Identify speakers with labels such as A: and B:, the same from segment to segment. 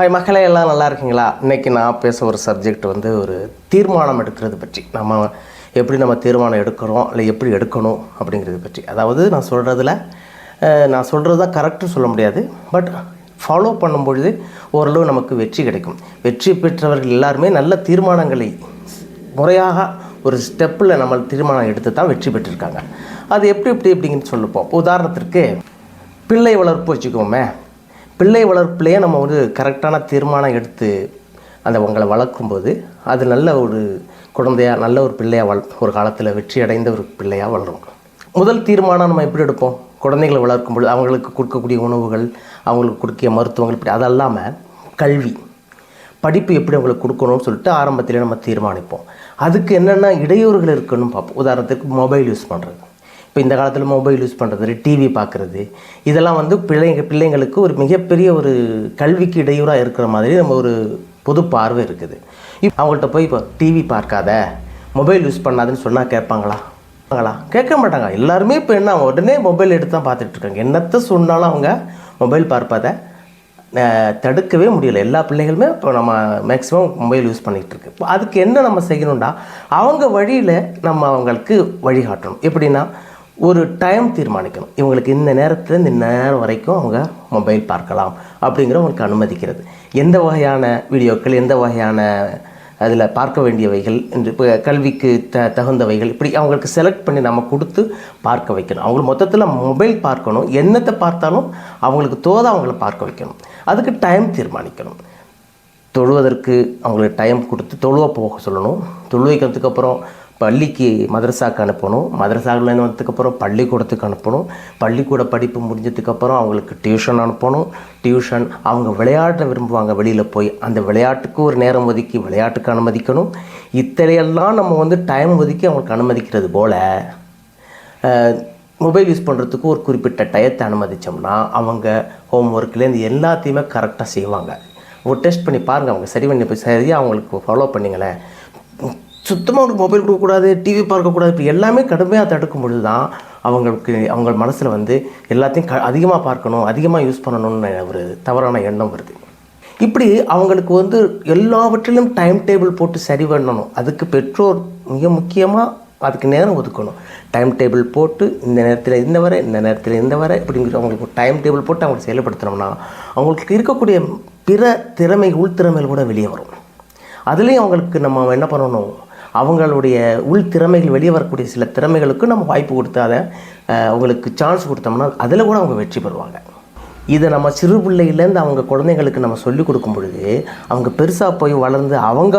A: Hi மக்களே எல்லாம் நல்லா இருக்கீங்களா? இன்றைக்கி நான் பேச ஒரு சப்ஜெக்ட் வந்து ஒரு தீர்மானம் எடுக்கிறது பற்றி. நம்ம எப்படி நம்ம தீர்மானம் எடுக்கிறோம் இல்லை எப்படி எடுக்கணும் அப்படிங்கிறது பற்றி. அதாவது நான் சொல்கிறதுல நான் சொல்கிறது தான் கரெக்டு சொல்ல முடியாது. பட் ஃபாலோ பண்ணும்பொழுது ஓரளவு நமக்கு வெற்றி கிடைக்கும். வெற்றி பெற்றவர்கள் எல்லாருமே நல்ல தீர்மானங்களை முறையாக ஒரு ஸ்டெப்பில் நம்ம தீர்மானம் எடுத்து தான் வெற்றி பெற்றிருக்காங்க. அது எப்படி எப்படி எப்படிங்கன்னு சொல்லுப்போம். உதாரணத்திற்கு பிள்ளை வளர்ப்பு வச்சுக்கோமே. பிள்ளை வளர்ப்புலேயே நம்ம வந்து கரெக்டான தீர்மானம் எடுத்து அந்த உங்களை வளர்க்கும்போது அது நல்ல ஒரு குழந்தையாக நல்ல ஒரு பிள்ளையாக வள ஒரு காலத்தில் வெற்றி அடைந்த ஒரு பிள்ளையாக வளரும். முதல் தீர்மானம் நம்ம எப்படி எடுப்போம்? குழந்தைகளை வளர்க்கும் பொழுது அவங்களுக்கு கொடுக்கக்கூடிய உணவுகள் அவங்களுக்கு கொடுக்கிய மருத்துவங்கள் இப்படி அது அல்லாமல் கல்வி. படிப்பு எப்படி அவங்களுக்கு கொடுக்கணும்னு சொல்லிட்டு ஆரம்பத்திலே நம்ம தீர்மானிப்போம். அதுக்கு என்னென்ன இடையூறுகள் இருக்குன்னு பார்ப்போம். உதாரணத்துக்கு மொபைல் யூஸ் பண்ணுறது இப்போ இந்த காலத்தில் மொபைல் யூஸ் பண்ணுறது டிவி பார்க்குறது இதெல்லாம் வந்து பிள்ளைங்க பிள்ளைங்களுக்கு ஒரு மிகப்பெரிய ஒரு கல்விக்கு இடையூறாக இருக்கிற மாதிரி நம்ம ஒரு பொது பார்வை இருக்குது. இப்போ அவங்கள்ட்ட போய் இப்போ டிவி பார்க்காத மொபைல் யூஸ் பண்ணாதுன்னு சொன்னால் கேட்பாங்களா? கேட்க மாட்டாங்க. எல்லாருமே இப்போ என்ன உடனே மொபைல் எடுத்து தான் பார்த்துட்ருக்காங்க என்னத்த என்னத்தை சொன்னாலும் அவங்க மொபைல் பார்ப்பதை தடுக்கவே முடியல. எல்லா பிள்ளைகளுமே இப்போ நம்ம மேக்ஸிமம் மொபைல் யூஸ் பண்ணிகிட்ருக்கு இப்போ அதுக்கு என்ன நம்ம செய்யணும்டா? அவங்க வழியில் நம்ம அவங்களுக்கு வழிகாட்டணும். எப்படின்னா ஒரு டைம் தீர்மானிக்கணும். இவங்களுக்கு இந்த நேரத்தில் இந்த நேரம் வரைக்கும் அவங்க மொபைல் பார்க்கலாம் அப்படிங்கிற அவங்களுக்கு அனுமதிக்கிறது. எந்த வகையான வீடியோக்கள் எந்த வகையான அதில் பார்க்க வேண்டியவைகள் என்று இப்போ கல்விக்கு த தகுந்தவைகள் இப்படி அவங்களுக்கு செலக்ட் பண்ணி நம்ம கொடுத்து பார்க்க வைக்கணும். அவங்களுக்கு மொத்தத்தில் மொபைல் பார்க்கணும். என்னத்தை பார்த்தாலும் அவங்களுக்கு தோத அவங்கள பார்க்க வைக்கணும். அதுக்கு டைம் தீர்மானிக்கணும். தொழுவதற்கு அவங்களுக்கு டைம் கொடுத்து தொழுவ போக சொல்லணும். தொழு வைக்கிறதுக்கப்புறம் பள்ளிக்கு மதரசாக்கு அனுப்பணும். மதரசாவில் வந்ததுக்கப்புறம் பள்ளிக்கூடத்துக்கு அனுப்பணும். பள்ளிக்கூட படிப்பு முடிஞ்சதுக்கப்புறம் அவங்களுக்கு டியூஷன் அனுப்பணும். டியூஷன் அவங்க விளையாட விரும்புவாங்க வெளியில் போய். அந்த விளையாட்டுக்கு ஒரு நேரம் ஒதுக்கி விளையாட்டுக்கு அனுமதிக்கணும். இத்தனையெல்லாம் நம்ம வந்து டைம் ஒதுக்கி அவங்களுக்கு அனுமதிக்கிறது போல் மொபைல் யூஸ் பண்ணுறதுக்கு ஒரு குறிப்பிட்ட டயத்தை அனுமதித்தோம்னா அவங்க ஹோம் ஒர்க்லேருந்து எல்லாத்தையுமே கரெக்டாக செய்வாங்க. ஒரு டெஸ்ட் பண்ணி பாருங்கள் அவங்க சரி பண்ணி போய் சரியாக அவங்களுக்கு ஃபாலோ பண்ணிங்களேன் சுத்தமாக அவங்களுக்கு மொபைல் கொடுக்கக்கூடாது டிவி பார்க்கக்கூடாது இப்போ எல்லாமே கடுமையாக தடுக்கும் பொழுது தான் அவங்களுக்கு அவங்க மனசில் வந்து எல்லாத்தையும் க அதிகமாக பார்க்கணும் அதிகமாக யூஸ் பண்ணணும்னு ஒரு தவறான எண்ணம் வருது. இப்படி அவங்களுக்கு வந்து எல்லாவற்றிலும் டைம் டேபிள் போட்டு சரி பண்ணணும். அதுக்கு பெற்றோர் மிக முக்கியமாக அதுக்கு நேரம் ஒதுக்கணும். டைம் டேபிள் போட்டு இந்த நேரத்தில் இந்த வரை இந்த நேரத்தில் இந்த வரை அப்படிங்கிற அவங்களுக்கு டைம் டேபிள் போட்டு அவங்களுக்கு செயல்படுத்தினோம்னா அவங்களுக்கு இருக்கக்கூடிய பிற திறமை உள்திறமைகள் கூட வெளியே வரும். அதுலேயும் அவங்களுக்கு நம்ம என்ன பண்ணணும்? அவங்களுடைய உள் திறமைகள் வெளியே வரக்கூடிய சில திறமைகளுக்கு நம்ம வாய்ப்பு கொடுத்து அதை அவங்களுக்கு சான்ஸ் கொடுத்தோம்னா அதில் கூட அவங்க வெற்றி பெறுவாங்க. இதை நம்ம சிறு பிள்ளையிலேருந்து அவங்க குழந்தைங்களுக்கு நம்ம சொல்லிக் கொடுக்கும் பொழுது அவங்க பெருசாக போய் வளர்ந்து அவங்க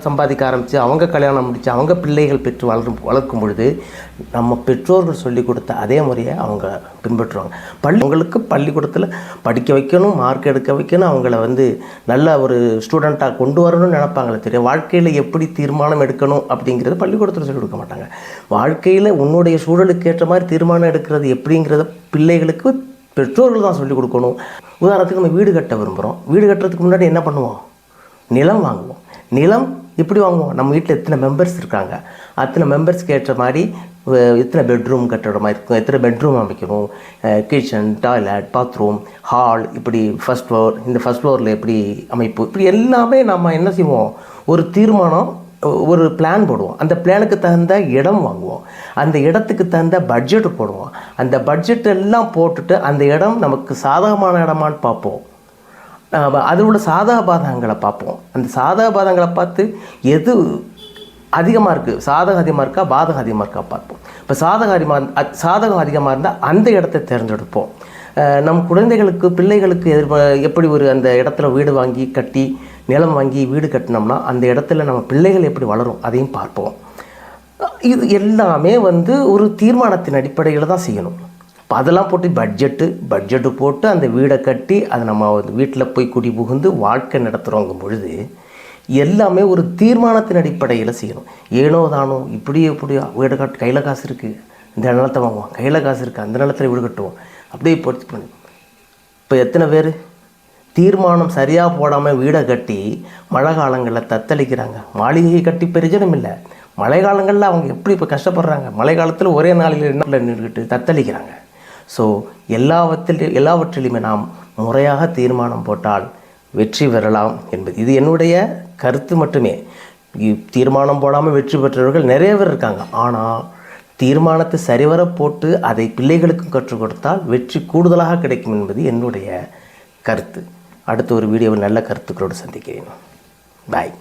A: சம்பாதிக்க ஆரம்பித்து அவங்க கல்யாணம் முடித்து அவங்க பிள்ளைகள் பெற்று வளரும் வளர்க்கும் பொழுது நம்ம பெற்றோர்கள் சொல்லிக் கொடுத்த அதே முறையை அவங்க பின்பற்றுவாங்க. பள்ளி அவங்களுக்கு பள்ளிக்கூடத்தில் படிக்க வைக்கணும் மார்க் எடுக்க வைக்கணும் அவங்கள வந்து நல்ல ஒரு ஸ்டூடெண்ட்டாக கொண்டு வரணும்னு நினைப்பாங்களே தெரியும் வாழ்க்கையில் எப்படி தீர்மானம் எடுக்கணும் அப்படிங்கிறது பள்ளிக்கூடத்தில் சொல்லிக் கொடுக்க மாட்டாங்க. வாழ்க்கையில் உன்னுடைய சூழலுக்கு ஏற்ற மாதிரி தீர்மானம் எடுக்கிறது எப்படிங்கிறத பிள்ளைகளுக்கு பெற்றோர்கள் தான் சொல்லிக் கொடுக்கணும். உதாரணத்துக்கு நம்ம வீடு கட்ட விரும்புகிறோம் வீடு கட்டுறதுக்கு முன்னாடி என்ன பண்ணுவோம்? நிலம் வாங்குவோம். நிலம் எப்படி வாங்குவோம்? நம்ம வீட்டில் எத்தனை மெம்பர்ஸ் இருக்காங்க? அத்தனை மெம்பர்ஸ்க்கு ஏற்ற மாதிரி எத்தனை பெட்ரூம் கட்டுற மாதிரி இருக்கும்? எத்தனை பெட்ரூம் அமைக்கணும்? கிச்சன் டாய்லெட் பாத்ரூம் ஹால் இப்படி ஃபஸ்ட் ஃப்ளோர் இந்த ஃபஸ்ட் ஃப்ளோரில் எப்படி அமைப்பு? இப்படி எல்லாமே நம்ம என்ன செய்வோம்? ஒரு தீர்மானம் ஒரு பிளான் போடுவோம். அந்த பிளானுக்கு தகுந்த இடம் வாங்குவோம். அந்த இடத்துக்கு தகுந்த பட்ஜெட் போடுவோம். அந்த பட்ஜெட் எல்லாம் போட்டுட்டு அந்த இடம் நமக்கு சாதகமான இடமான்னு பார்ப்போம். அதில் உள்ள சாதக பாதகங்களை பார்ப்போம். அந்த சாதக பாதகங்களை பார்த்து எது அதிகமாக இருக்குது சாதகம் அதிகமாக இருக்கா பாதகம் அதிகமாக இருக்கா பார்ப்போம். இப்போ சாதகம் அதிகமாக சாதகம் அதிகமாக இருந்தால் அந்த இடத்த தேர்ந்தெடுப்போம். நம் குழந்தைகளுக்கு பிள்ளைகளுக்கு எதிர்ப எப்படி ஒரு அந்த இடத்துல வீடு வாங்கி கட்டி நிலம் வாங்கி வீடு கட்டினோம்னா அந்த இடத்துல நம்ம பிள்ளைகள் எப்படி வளரும் அதையும் பார்ப்போம். இது எல்லாமே வந்து ஒரு தீர்மானத்தின் அடிப்படையில் தான் செய்யணும். இப்போ அதெல்லாம் போட்டு பட்ஜெட்டு பட்ஜெட்டு போட்டு அந்த வீடை கட்டி அதை நம்ம வீட்டில் போய் குடி புகுந்து வாழ்க்கை நடத்துகிறோங்கும் பொழுது எல்லாமே ஒரு தீர்மானத்தின் அடிப்படையில் செய்யணும். ஏனோ தானோ இப்படி எப்படியோ வீடு கட்டு கையில் காசு இருக்குது இந்த நிலத்தை வாங்குவோம் கையில் காசு இருக்குது அந்த நிலத்தில் வீடு கட்டுவோம். அப்படியே போட்டு பண்ணி. இப்போ எத்தனை பேர்? தீர்மானம் சரியாக போடாமல் வீடை கட்டி மழை காலங்களில் தத்தளிக்கிறாங்க. மாளிகையை கட்டி பிரயோஜனம் இல்லை. மழை காலங்களில் அவங்க எப்படி இப்போ கஷ்டப்படுறாங்க? மழை காலத்தில் ஒரே நாளில் என்ன நின்றுக்கிட்டு தத்தளிக்கிறாங்க. ஸோ எல்லாவற்றில் எல்லாவற்றிலுமே நாம் முறையாக தீர்மானம் போட்டால் வெற்றி பெறலாம் என்பது. இது என்னுடைய கருத்து மட்டுமே. தீர்மானம் போடாமல் வெற்றி பெற்றவர்கள் நிறைய பேர் இருக்காங்க. ஆனால் தீர்மானத்தை சரிவர போட்டு அதை பிள்ளைகளுக்கும் கற்றுக் கொடுத்தால் வெற்றி கூடுதலாக கிடைக்கும் என்பது என்னுடைய கருத்து. அடுத்த ஒரு வீடியோவில் நல்ல கருத்துக்களோடு சந்திக்கிறேன். பாய்